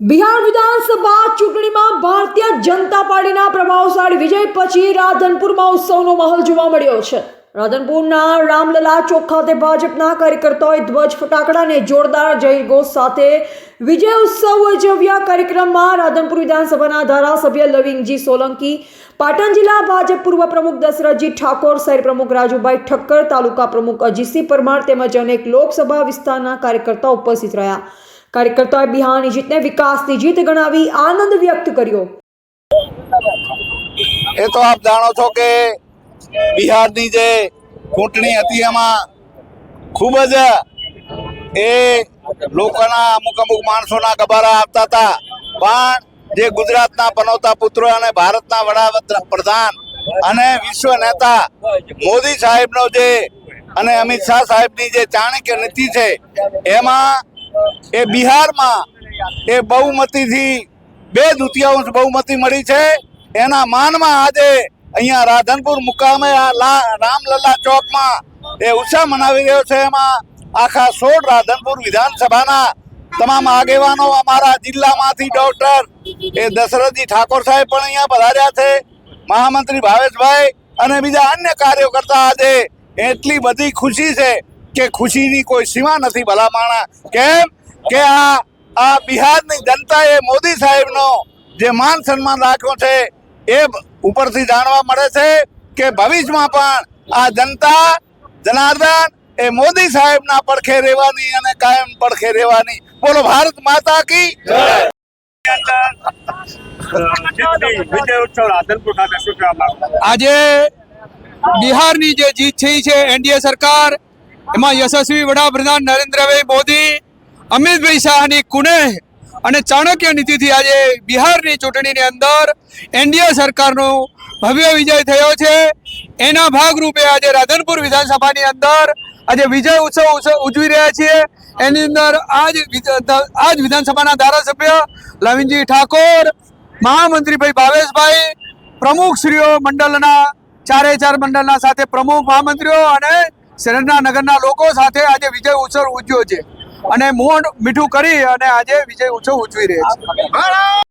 બિહાર વિધાનસભા ચૂંટણીમાં ભારતીય જનતા પાર્ટીના પ્રભાવશાળી વિજય પછી રાધનપુરમાં ઉત્સવનો માહોલ જોવા મળ્યો છે. રાધનપુરના રામલલા ચોક ખાતે ભાજપના કાર્યકર્તાઓએ ધ્વજ ફટાકડાને જોરદાર જયઘોષ સાથે વિજય ઉત્સવ ઉજવ્યા. કાર્યક્રમમાં રાધનપુર વિધાનસભાના ધારાસભ્ય લવિંગજી સોલંકી, પાટણ જિલ્લા ભાજપ પૂર્વ પ્રમુખ દશરથજી ઠાકોર, શહેર પ્રમુખ રાજુભાઈ ઠક્કર, તાલુકા પ્રમુખ અજીતસિંહ પરમાર તેમજ અનેક લોકસભા વિસ્તારના કાર્યકર્તાઓ ઉપસ્થિત રહ્યા. કાર્યકર્તાઓએ બિહારની જીતને વિકાસની જીત ગણાવી આનંદ વ્યક્ત કર્યો. એ તો આપ જાણો છો કે બિહારની જે ચૂંટણી હતી એમાં ખૂબ જ એ લોકોના અમુક અમુક માણસોના ગબારા આપતા હતા. પણ જે ગુજરાતના પનોતા પુત્રો અને ભારતના વડાપ્રધાન અને વિશ્વ નેતા મોદી સાહેબનો જે અને અમિત શાહ સાહેબની જે ચાણક્ય નીતિ છે, એમાં એ બિહારમાં એ બહુમતીથી બે દ્વિતીયાંશ બહુમતી મળી છે. એના માનમાં આજે અહીંયા રાધનપુર મુકામે આ રામલલ્લા ચોકમાં એ ઉત્સાહ મનાવી રહ્યો છે. એમાં આખા સોળ રાધનપુર વિધાનસભાના તમામ આગેવાનો અમારા જિલ્લામાંથી ડોક્ટર એ દશરથજી ઠાકોર સાહેબ પણ અહીંયા પધાર્યા છે. મહામંત્રી ભાવેશભાઈ અને બીજા અન્ય કાર્યો કરતા આજે એટલી બધી ખુશી છે કે ખુશીની કોઈ સીમા નથી ભલામાણા. કેમ? કે આ આ બિહારની જનતાએ મોદી સાહેબનો જે માન સન્માન રાખ્યો છે એ ઉપરથી જાણવા મળે છે કે ભવિષ્યમાં પણ આ જનતા, જનાર્દન એ મોદી સાહેબના પડખે રહેવાની અને કાયમ પડખે રહેવાની. બોલો, ભારત માતા કી આજે બિહારની જે જીત થઈ છે, એનડીએ સરકાર એમાં યશસ્વી વડાપ્રધાન નરેન્દ્રભાઈ મોદી, અમિતભાઈ શાહની કુનેહ અને ચાણક્ય નીતિથી આજે બિહારની ચૂંટણીની અંદર એનડીએ સરકારનો ભવ્ય વિજય થયો છે. એના ભાગરૂપે આજે રાધનપુર વિધાનસભાની અંદર આજે વિજય ઉત્સવ ઉજવી રહ્યા છીએ. એની અંદર આજ આજ વિધાનસભાના ધારાસભ્ય લવિનજી ઠાકોર મહામંત્રી ભાઈ ભાવેશભાઈ, પ્રમુખશ્રીઓ મંડળના ચારે ચાર મંડળના સાથે પ્રમુખ મહામંત્રીઓ અને શહેરના નગરના લોકો સાથે આજે વિજય ઉત્સવ ઉજવ્યો છે. અને મોઢ મીઠું કરી અને આજે વિજય ઉત્સવ ઉજવી રહ્યા છે.